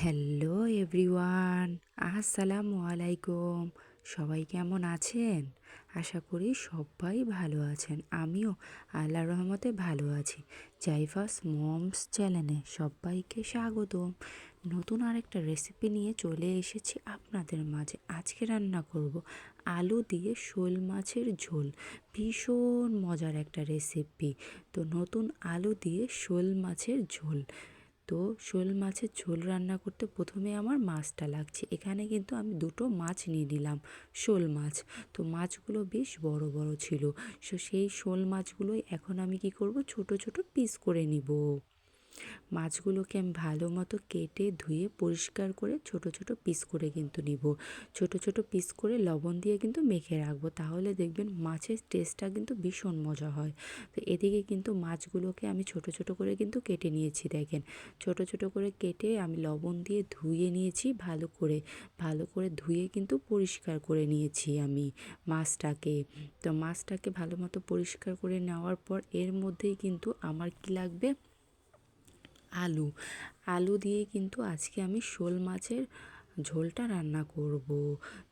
Hello everyone, আসসালামু আলাইকুম। সবাই কেমন আছেন? আশা করি সবাই ভালো আছেন। আমিও আল্লাহ রহমতে ভালো আছি। জাইফাস মমস চ্যানেলে সবাইকে স্বাগতম। নতুন আরেকটা রেসিপি নিয়ে চলে এসেছি আপনাদের মাঝে। আজকে রান্না করব আলু দিয়ে শোল মাছের ঝোল। ভীষণ মজার একটা রেসিপি। তো নতুন আলু দিয়ে শোল মাছের ঝোল। তো শোল মাছের ঝোল রান্না করতে প্রথমে আমার মাছটা লাগছে। এখানে কিন্তু আমি দুটো মাছ নিয়ে নিলাম, শোল মাছ। তো মাছগুলো বেশ বড় বড় ছিল। সো সেই শোল মাছগুলোই এখন আমি কি করব? ছোট ছোট পিস করে নিব। মাছগুলোকে আমি ভালো মতো কেটে ধুয়ে পরিষ্কার করে ছোট ছোট পিস করে কিন্তু নিব। ছোট ছোট পিস করে লবণ দিয়ে কিন্তু মেখে রাখব। তাহলে দেখবেন মাছের টেস্টটা কিন্তু ভীষণ মজা হয়। তো এদিকে কিন্তু মাছগুলোকে আমি ছোট ছোট করে কিন্তু কেটে নিয়েছি দেখেন। ছোট ছোট করে কেটে আমি লবণ দিয়ে ধুয়ে নিয়েছি ভালো করে। ভালো করে ধুয়ে কিন্তু পরিষ্কার করে নিয়েছি আমি মাছটাকে। তো মাছটাকে ভালো মতো পরিষ্কার করে নেওয়ার পর এর মধ্যেই কিন্তু আমার কি লাগবে? আলু। আলু দিয়ে কিন্তু আজকে আমি শোল মাছের ঝোলটা রান্না করব।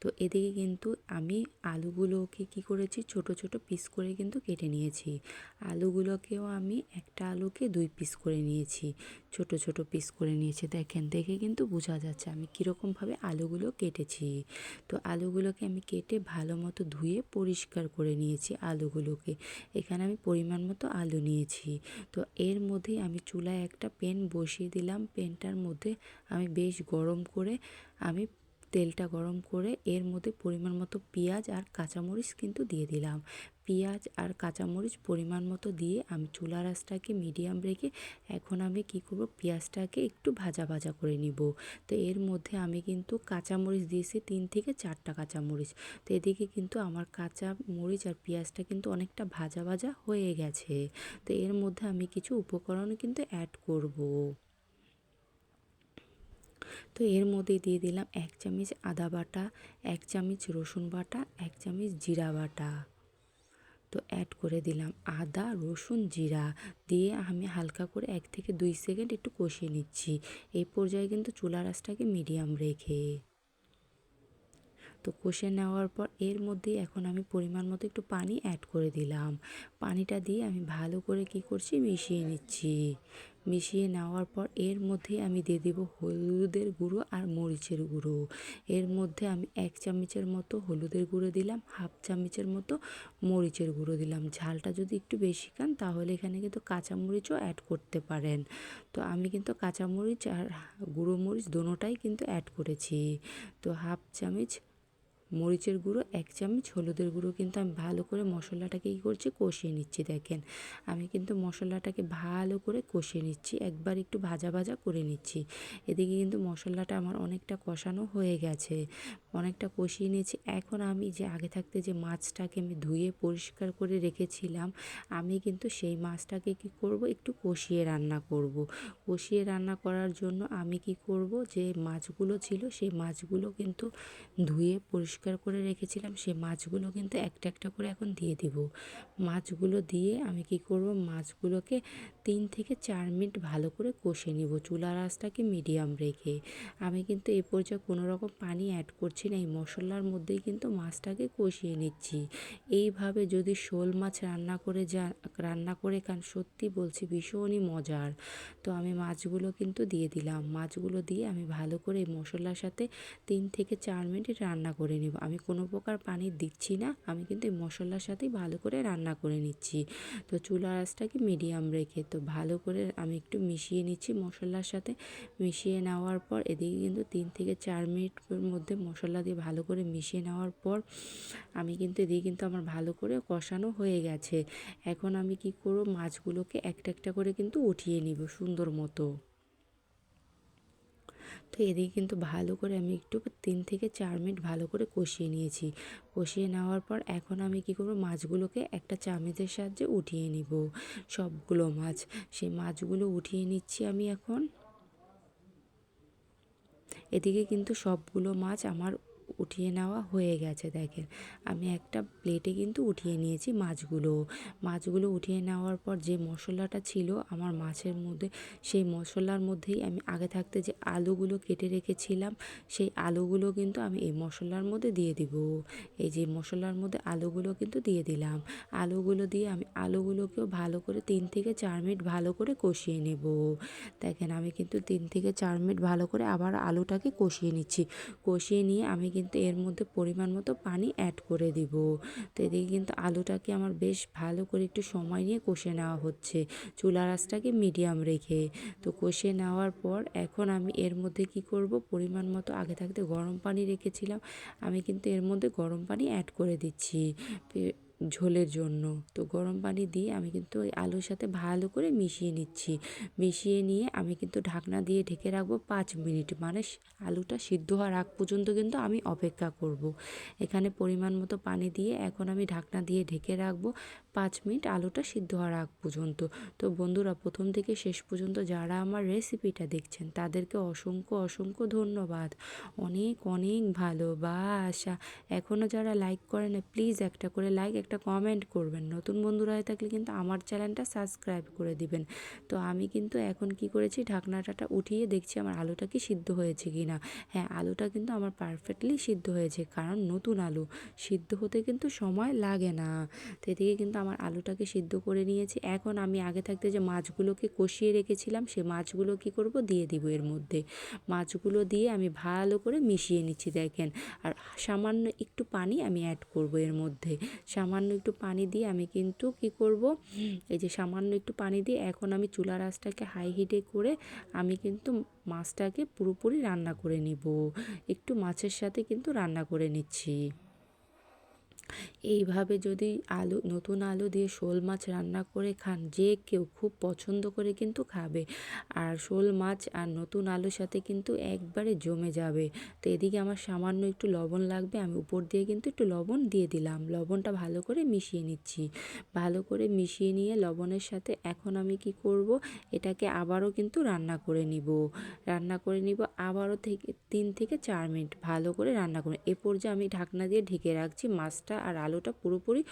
তো এদিকে কিন্তু আমি আলুগুলোকে কি করেছি, ছোট ছোট পিস করে কিন্তু কেটে নিয়েছি। আলুগুলোকেও আমি একটা আলুকে দুই পিস করে নিয়েছি। ছোট ছোট পিস করে নিয়েছি। দেখেন, দেখে কিন্তু বোঝা যাচ্ছে আমি কীরকমভাবে আলুগুলো কেটেছি। তো আলুগুলোকে আমি কেটে ভালো মতো ধুয়ে পরিষ্কার করে নিয়েছি আলুগুলোকে। এখানে আমি পরিমাণ মতো আলু নিয়েছি। তো এর মধ্যেই আমি চুলায় একটা পেন বসিয়ে দিলাম। পেনটার মধ্যে আমি বেশ গরম করে আমি তেলটা গরম করে এর মধ্যে পরিমাণ মতো পেঁয়াজ আর কাঁচামরিচ কিন্তু দিয়ে দিলাম। পেঁয়াজ আর কাঁচামরিচ পরিমাণ মতো দিয়ে আমি চুলা রাসটাকে মিডিয়াম রেখে এখন আমি কি করব, পেঁয়াজটাকে একটু ভাজা ভাজা করে নিব। তো এর মধ্যে আমি কিন্তু কাঁচামরিচ দিয়েছি তিন থেকে চারটা কাঁচামরিচ। তো এদিকে কিন্তু আমার কাঁচা মরিচ আর পেঁয়াজটা কিন্তু অনেকটা ভাজা ভাজা হয়ে গেছে। তো এর মধ্যে আমি কিছু উপকরণ কিন্তু অ্যাড করব। তো এর মধ্যে দিয়ে দিলাম এক চামচ আদা বাটা, এক চামচ রসুন বাটা, এক চামচ জিরা বাটা। তো অ্যাড করে দিলাম আদা, রসুন, জিরা। দিয়ে আমি হালকা করে এক থেকে দুই সেকেন্ড একটু কষিয়ে নিচ্ছি। এই পর্যায়ে কিন্তু চুলা রাসটাকে মিডিয়াম রেখে। তো কষে নেওয়ার পর এর মধ্যে এখন আমি পরিমাণ মতো একটু পানি অ্যাড করে দিলাম। পানিটা দিয়ে আমি ভালো করে কি করছি, মিশিয়ে নিচ্ছি। মিশিয়ে নেওয়ার পর এর মধ্যে আমি দিয়ে দেবো হলুদের গুঁড়ো আর মরিচের গুঁড়ো। এর মধ্যে আমি এক চামচের মতো হলুদের গুঁড়ো দিলাম, হাফ চামচের মতো মরিচের গুঁড়ো দিলাম। ঝালটা যদি একটু বেশি খান তাহলে এখানে কিন্তু কাঁচামরিচও অ্যাড করতে পারেন। তো আমি কিন্তু কাঁচামরিচ আর গুঁড়ো মরিচ দোনোটাই কিন্তু অ্যাড করেছি। তো হাফ চামচ মরিচের গুঁড়ো, এক চামচ হলুদের গুঁড়ো কিন্তু আমি ভালো করে মশলাটাকে কী করছি, কষিয়ে নিচ্ছি দেখেন। আমি কিন্তু মশলাটাকে ভালো করে কষিয়ে নিচ্ছি, একবার একটু ভাজা ভাজা করে নিচ্ছি। এদিকে কিন্তু মশলাটা আমার অনেকটা কষানো হয়ে গেছে, অনেকটা কষিয়ে নিয়েছি। এখন আমি যে আগে থাকতে যে মাছটাকে আমি ধুয়ে পরিষ্কার করে রেখেছিলাম, আমি কিন্তু সেই মাছটাকে কি করব, একটু কষিয়ে রান্না করব। কষিয়ে রান্না করার জন্য আমি কি করব, যে মাছগুলো ছিল সেই মাছগুলো কিন্তু ধুয়ে পরিষ্কার করে রেখেছিলাম সেই মাছগুলো কিন্তু একটা একটা করে এখন দিয়ে দিব। মাছগুলো দিয়ে আমি কি করব? মাছগুলোকে তিন থেকে চার মিনিট ভালো করে কষে নিব, চুলার আঁচটাকে মিডিয়াম রেখে। আমি কিন্তু এ পর্যায়ে কোনো রকম পানি অ্যাড করছি না, এই মশলার মধ্যেই কিন্তু মাছটাকে কষিয়ে নিচ্ছি। এইভাবে যদি শোল মাছ রান্না করে যা, রান্না করে খান, সত্যি বলছি ভীষণই মজার। তো আমি মাছগুলো কিন্তু দিয়ে দিলাম। মাছগুলো দিয়ে আমি ভালো করে মশলার সাথে তিন থেকে চার মিনিট রান্না করে নেব আমি কোনো প্রকার পানি দিচ্ছি না, আমি কিন্তু এই মশলার সাথেই ভালো করে রান্না করে নিচ্ছি। তো চুলা আঁচটাকে মিডিয়াম রেখে তো ভালো করে আমি একটু মিশিয়ে নিচ্ছি মশলার সাথে। মিশিয়ে নেওয়ার পর এদিকে কিন্তু তিন থেকে চার মিনিটের মধ্যে মশলা দিয়ে ভালো করে মিশিয়ে নেওয়ার পর আমি কিন্তু এদিকে কিন্তু আমার ভালো করে কষানো হয়ে গেছে। এখন আমি কি করব? মাছগুলোকে একটা একটা করে কিন্তু উঠিয়ে নিব সুন্দর মতো। তো এদিকে কিন্তু ভালো করে আমি একটু তিন থেকে চার মিনিট ভালো করে কষিয়ে নিয়েছি। কষিয়ে নেওয়ার পর এখন আমি কি করব? মাছগুলোকে একটা চামচের সাহায্যে উঠিয়ে নিব। সবগুলো মাছ। সেই মাছগুলো উঠিয়ে নিচ্ছি আমি এখন। এদিকে কিন্তু সবগুলো মাছ আমার উঠিয়ে নেওয়া হয়ে গেছে, দেখেন। আমি একটা প্লেটে কিন্তু উঠিয়ে নিয়েছি মাছগুলো। মাছগুলো উঠিয়ে নেওয়ার পর যে মশলাটা ছিল, আমার মাছের মধ্যে, সেই মশলার মধ্যেই আমি আগে থাকতে যে আলুগুলো কেটে রেখেছিলাম, সেই আলুগুলো কিন্তু আমি এই মশলার মধ্যে দিয়ে দিব। এই যে মশলার মধ্যে আলুগুলো কিন্তু দিয়ে দিলাম। আলুগুলো দিয়ে আমি আলুগুলোকেও ভালো করে তিন থেকে চার মিনিট ভালো করে কষিয়ে নেব। দেখেন, আমি কিন্তু তিন থেকে চার মিনিট ভালো করে আবার আলুটাকে কষিয়ে নিচ্ছি। কষিয়ে নিয়ে আমি কিন্তু এর মধ্যে পরিমাণ মতো পানি অ্যাড করে দিব। তো এদিকে কিন্তু আলুটাকে আমার বেশ ভালো করে একটু সময় নিয়ে কষে নেওয়া হচ্ছে। চুলা আঁচটাকে মিডিয়াম রেখে। তো কষে নেওয়ার পর এখন আমি এর মধ্যে কি করব? পরিমাণ মতো আগে থাকতে গরম পানি রেখেছিলাম। আমি কিন্তু এর মধ্যে গরম পানি অ্যাড করে দিচ্ছি। ঝোলের জন্য। তো গরম পানি দিয়ে আমি কিন্তু ওই আলুর সাথে ভালো করে মিশিয়ে নিচ্ছি। মিশিয়ে নিয়ে আমি কিন্তু ঢাকনা দিয়ে ঢেকে রাখব পাঁচ মিনিট। মানে আলুটা সিদ্ধ হওয়ার আগ পর্যন্ত কিন্তু আমি অপেক্ষা করব। এখানে পরিমাণ মতো পানি দিয়ে এখন আমি ঢাকনা দিয়ে ঢেকে রাখব পাঁচ মিনিট আলুটা সিদ্ধ হওয়ার আগ পর্যন্ত। তো বন্ধুরা, প্রথম থেকে শেষ পর্যন্ত যারা আমার রেসিপিটা দেখছেন, তাদেরকে অসংখ্য অসংখ্য ধন্যবাদ। অনেক অনেক ভালোবাসা। এখনও যারা লাইক করে না প্লিজ একটা করে লাইক একটা কমেন্ট করবেন। নতুন বন্ধুরা হয়ে থাকলে কিন্তু আমার চ্যানেলটা সাবস্ক্রাইব করে দিবেন। তো আমি কিন্তু এখন কি করেছি, ঢাকনাটা উঠিয়ে দেখছি আমার আলুটা কি সিদ্ধ হয়েছে কি না হ্যাঁ আলুটা কিন্তু আমার পারফেক্টলি সিদ্ধ হয়েছে, কারণ নতুন আলু। সিদ্ধ হতে কিন্তু সময় লাগে না। তো এদিকে কিন্তু আমার আলুটাকে সিদ্ধ করে নিয়েছি। এখন আমি আগে থাকতে যে মাছগুলোকে কষিয়ে রেখেছিলাম, সে মাছগুলো কি করব, দিয়ে দিব এর মধ্যে। মাছগুলো দিয়ে আমি ভালো করে মিশিয়ে নিচ্ছি, দেখেন। আর সামান্য একটু পানি আমি অ্যাড করব এর মধ্যে। সামান্য একটু পানি দিয়ে আমি কিন্তু কি করব? এই যে সামান্য একটু পানি দিয়ে এখন আমি চুলার আঁচটাকে হাই হিটে করে আমি কিন্তু মাছটাকে পুরোপুরি রান্না করে নিব। একটু মাছের সাথে কিন্তু রান্না করে নিচ্ছি। এইভাবে যদি আলু, নতুন আলু দিয়ে শোল মাছ রান্না করে খান, যে কেউ খুব পছন্দ করে কিন্তু খাবে। আর শোল মাছ আর নতুন আলুর সাথে কিন্তু একবারে জমে যাবে। তো এদিকে আমার সামান্য একটু লবণ লাগবে, আমি উপর দিয়ে কিন্তু একটু লবণ দিয়ে দিলাম। লবণটা ভালো করে মিশিয়ে নিচ্ছি। ভালো করে মিশিয়ে নিয়ে লবণের সাথে এখন আমি কি করব, এটাকে আবারও কিন্তু রান্না করে নিব। রান্না করে নিব আবারও থেকে তিন থেকে চার মিনিট ভালো করে রান্না করে। এ পর্যায়ে আমি ঢাকনা দিয়ে ঢেকে রাখছি মাছটা। আর আলুটা পুরোপুরি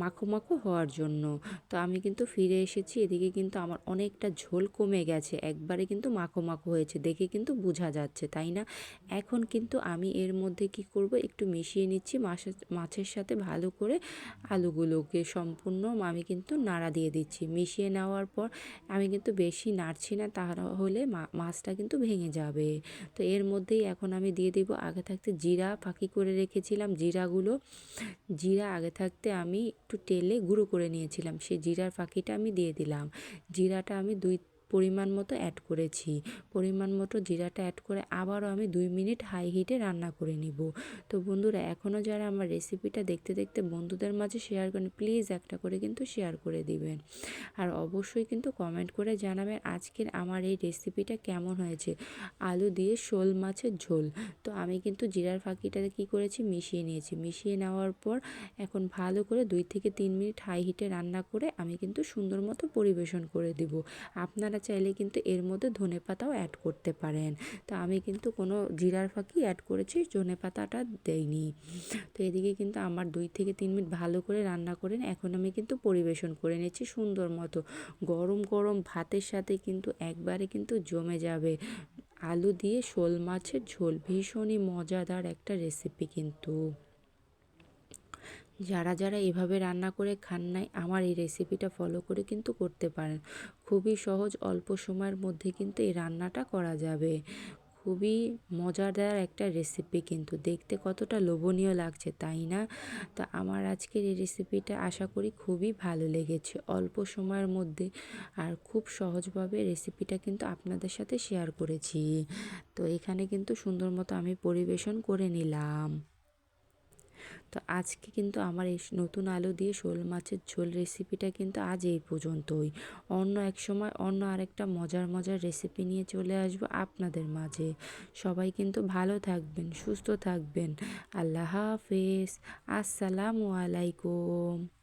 মাখো মাখো হওয়ার জন্য। তো আমি কিন্তু ফিরে এসেছি, এদিকে কিন্তু আমার অনেকটা ঝোল কমে গেছে, একবারে কিন্তু মাখো মাখো হয়েছে, দেখে কিন্তু বোঝা যাচ্ছে, তাই না? এখন কিন্তু আমি এর মধ্যে কি করব, একটু মিশিয়ে নিচ্ছি মাছের মাছের সাথে ভালো করে আলুগুলোকে সম্পূর্ণ আমি কিন্তু নাড়া দিয়ে দিচ্ছি। মিশিয়ে নেওয়ার পর আমি কিন্তু বেশি নাড়ছি না, তাহলে মাছটা কিন্তু ভেঙে যাবে। তো এর মধ্যেই এখন আমি দিয়ে দিব, আগে থাকতে জিরা ফাঁকি করে রেখেছিলাম, জিরাগুলো জিরা আগে থাকতে আমি একটু তেলে গুঁড়ো করে নিয়েছিলাম। সেই জিরার ফাঁকিটা আমি দিয়ে দিলাম। জিরাটা আমি দুই পরিমাণ মতো অ্যাড করেছি। পরিমাণ মতো জিরাটা অ্যাড করে আবারও আমি দুই মিনিট হাই হিটে রান্না করে নিব। তো বন্ধুরা এখনও যারা আমার রেসিপিটা দেখতে দেখতে বন্ধুদের মাঝে শেয়ার করেন প্লিজ একটা করে কিন্তু শেয়ার করে দিবেন। আর অবশ্যই কিন্তু কমেন্ট করে জানাবেন আজকের আমার এই রেসিপিটা কেমন হয়েছে। আলু দিয়ে শোল মাছের ঝোল। তো আমি কিন্তু জিরার ফাঁকিটা কী করেছি? মিশিয়ে নিয়েছি। মিশিয়ে নেওয়ার পর এখন ভালো করে দুই থেকে তিন মিনিট হাই হিটে রান্না করে আমি কিন্তু সুন্দর মতো পরিবেশন করে দিব। আপনারা চাইলে কিন্তু এর মধ্যে ধনে পাতাও অ্যাড করতে পারেন। তো আমি কিন্তু কোনো জিরার ফাঁকি অ্যাড করেছি, ধনে পাতাটা দেইনি। তো এদিকে কিন্তু আমার দুই থেকে তিন মিনিট ভালো করে রান্না করে এখন আমি কিন্তু পরিবেশন করে নিচ্ছি সুন্দর মতো। গরম গরম ভাতের সাথে কিন্তু একবারে কিন্তু জমে যাবে। আলু দিয়ে শোল মাছের ঝোল ভীষণই মজাদার একটা রেসিপি কিন্তু। যারা যারা এভাবে রান্না করে খান নাই, আমার এই রেসিপিটা ফলো করে কিন্তু করতে পারেন। খুবই সহজ, অল্প সময়ের মধ্যে কিন্তু এই রান্নাটা করা যাবে। খুবই মজাদার একটা রেসিপি কিন্তু। দেখতে কতটা লোভনীয় লাগছে, তাই না? তো আমার আজকের এই রেসিপিটা আশা করি খুবই ভালো লেগেছে। অল্প সময়ের মধ্যে আর খুব সহজভাবে রেসিপিটা কিন্তু আপনাদের সাথে শেয়ার করেছি। তো এখানে কিন্তু সুন্দর মতো আমি পরিবেশন করে নিলাম। তো আজকে কিন্তু আমার এই নতুন আলু দিয়ে শোল মাছের ঝোল রেসিপিটা কিন্তু আজ এই পর্যন্তই। অন্য এক সময় অন্য আরেকটা মজার মজার রেসিপি নিয়ে চলে আসব আপনাদের মাঝে। সবাই কিন্তু ভালো থাকবেন, সুস্থ থাকবেন। আল্লাহ হাফেজ। আসসালামু আলাইকুম।